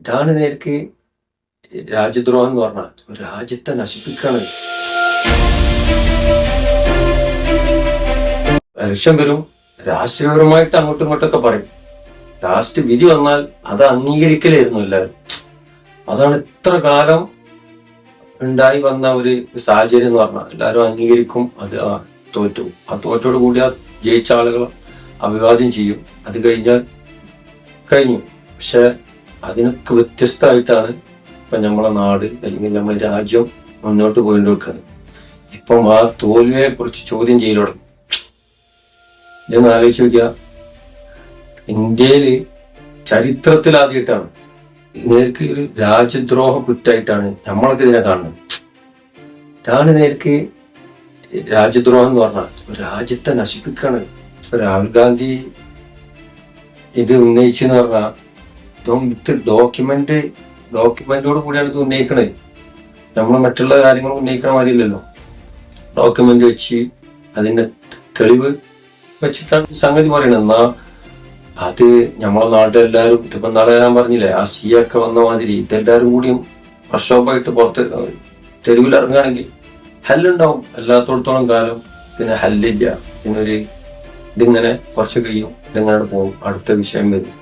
ഇതാണ് നേർക്ക് രാജ്യദ്രോഹം എന്ന് പറഞ്ഞാൽ ഒരു രാജ്യത്തെ നശിപ്പിക്കണത് ലക്ഷ്യം വരും. രാഷ്ട്രീയപരമായിട്ട് അങ്ങോട്ടും ഇങ്ങോട്ടൊക്കെ പറയും. ലാസ്റ്റ് വിധി വന്നാൽ അത് അംഗീകരിക്കലായിരുന്നു എല്ലാവരും. അതാണ് ഇത്ര കാലം ഉണ്ടായി വന്ന ഒരു സാഹചര്യം എന്ന് പറഞ്ഞാൽ എല്ലാവരും അംഗീകരിക്കും അത് ആ തോറ്റു. ആ തോറ്റോട് കൂടി ആ ജയിച്ച ആളുകൾ അഭിവാദ്യം ചെയ്യും. അത് കഴിഞ്ഞാൽ കഴിഞ്ഞു. പക്ഷെ അതിനൊക്കെ വ്യത്യസ്തമായിട്ടാണ് ഇപ്പൊ നമ്മളെ നാട് അല്ലെങ്കിൽ നമ്മുടെ രാജ്യം മുന്നോട്ട് പോയിക്കൊണ്ടിരിക്കുന്നത്. ഇപ്പം ആ തോൽവിയെ കുറിച്ച് ചോദ്യം ചെയ്യലോടെ ഞാൻ ആലോചിച്ച് നോക്കിയ ഇന്ത്യയിൽ ചരിത്രത്തിൽ ആദ്യമായിട്ടാണ് നേർക്ക് ഒരു രാജ്യദ്രോഹ കുറ്റായിട്ടാണ് നമ്മളൊക്കെ ഇതിനെ കാണുന്നത്. ഇതാണ് നേർക്ക് രാജ്യദ്രോഹം എന്ന് പറഞ്ഞാൽ രാജ്യത്തെ നശിപ്പിക്കാണ് രാഹുൽ ഗാന്ധി ഇത് ഉന്നയിച്ചെന്ന് പറഞ്ഞാൽ ഇതും ഡോക്യുമെന്റ് ഡോക്യുമെന്റോട് കൂടിയാണ് ഇത് ഉന്നയിക്കണത് നമ്മൾ മറ്റുള്ള കാര്യങ്ങൾ ഉന്നയിക്കണ മാതിരിയില്ലല്ലോ. ഡോക്യുമെന്റ് വെച്ച് അതിന്റെ തെളിവ് വെച്ചിട്ടാണ് സംഗതി പറയണത്. എന്നാ അത് നമ്മളെ നാട്ടിലെല്ലാരും ഇതിപ്പോ നാളെ ഞാൻ പറഞ്ഞില്ലേ ആ സി ഒക്കെ വന്ന മാതിരി ഇതെല്ലാരും കൂടിയും പ്രക്ഷോഭമായിട്ട് പുറത്ത് തെരുവിൽ ഇറങ്ങുകയാണെങ്കിൽ ഹല്ലുണ്ടാവും എല്ലാത്തോടത്തോളം കാലം പിന്നെ ഹല്ലില്ല പിന്നെ ഒരു ഇതിങ്ങനെ കുറച്ച് കഴിയും. ഇതിങ്ങനെ പോകും. അടുത്ത വിഷയം വരും.